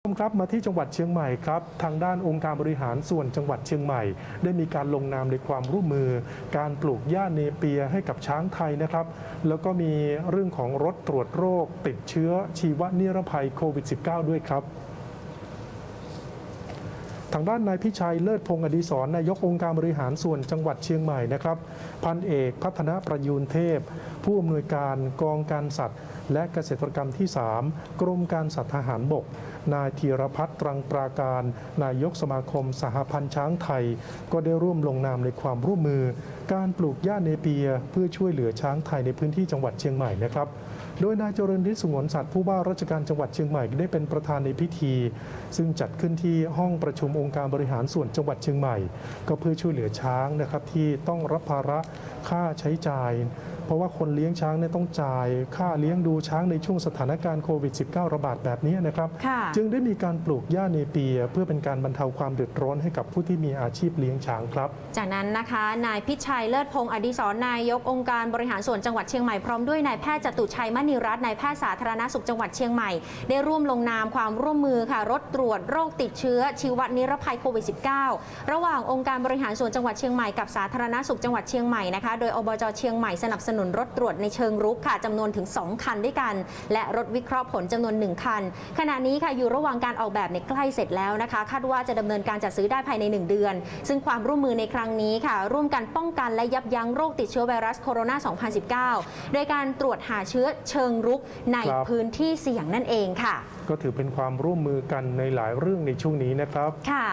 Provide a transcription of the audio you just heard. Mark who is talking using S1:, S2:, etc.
S1: ผู้ชมครับมาที่จังหวัดเชียงใหม่ครับทางด้านองค์การบริหารส่วนจังหวัดเชียงใหม่ ได้มีการลงนามในความร่วมมือ การปลูกหญ้าเนเปียให้กับช้างไทยนะครับ แล้วก็มีเรื่องของรถตรวจโรค ติดเชื้อชีวนิรภัยโควิด -19 ด้วยครับทางด้านนายพิชัยเลิศพงศ์อดีศรนายกองค์การบริหารส่วนจังหวัดเชียงใหม่นะครับ พันเอกพัฒนประยูนเทพผู้อำนวยการกองการสัตว์ และเกษตรกรรมที่ 3 กรมการสัตว์ทหารบก นายธีรพัฒน์ตรังปราการ นายกสมาคมสหพันธ์ช้างไทย ก็ได้ร่วมลงนามในความร่วมมือ การปลูกหญ้าเนเปีย เพื่อช่วยเหลือช้างไทยในพื้นที่จังหวัดเชียงใหม่นะครับโดยนายเจริญฤทธิ์สงวนสัตว์ผู้ว่าราชการจังหวัดเชียงใหม่ได้เป็นประธานในพิธี ซึ่งจัดขึ้นที่ห้องประชุมองค์การบริหารส่วนจังหวัดเชียงใหม่ ก็เพื่อช่วยเหลือช้างนะครับที่ต้องรับภาระค่าใช้จ่าย เพราะว่าคนเลี้ยงช้างเนี่ยต้องจ่ายค่าเลี้ยงดูช้างในช่วงสถานการณ์โควิด -19 ระบาดแบบนี้นะครับ
S2: ค่ะ
S1: จึงได้มีการปลูกหญ้าเนเปีย เพื่อเป็นการบรรเทาความเดือดร้อนให้กับผู้ที่มีอาชีพเลี้ยงช้างครับ
S2: จากนั้นนะคะ นายพิชัยเลิศพงศ์อดีศรนายกองค์การบริหารส่วนจังหวัดเชียงใหม่พร้อมด้วยนายแพทย์จตุชัยมณีรัตน์นายแพทย์สาธารณสุขจังหวัดเชียงใหม่ ได้ร่วมลงนามความร่วมมือค่ะรถตรวจโรคติดเชื้อชีวนิรภัยโควิด -19 ระหว่างองค์การบริหารส่วนจังหวัดเชียงใหม่กับสาธารณสุขจังหวัดเชียงใหม่นะคะโดยอบจเชียงใหม่สนับสนุนรถตรวจในเชิงรุกค่ะจำนวนถึง 2 คันด้วยกัน และรถวิเคราะห์ผลจำนวน 1 คัน ขณะนี้ค่ะอยู่ระหว่างการออกแบบในยใกล้เสร็จแล้วนะคะ คาดว่าจะดำเนินการจัดซื้อได้ภายใน 1 เดือน ซึ่งความร่วมมือในครั้งนี้ค่ะ ร่วมกันป้องกันและยับยั้งโรคติดเชื้อไวรัสโคโรนา 2019 โดยการตรวจหาเชื้อเชิงรุกใน
S1: ครับ
S2: พื้นที่เสี่ยงนั่นเองค่ะ
S1: ก็ถือเป็นความร่วมมือกันในหลายเรื่องในช่วงนี้นะครับ
S2: ค่ะ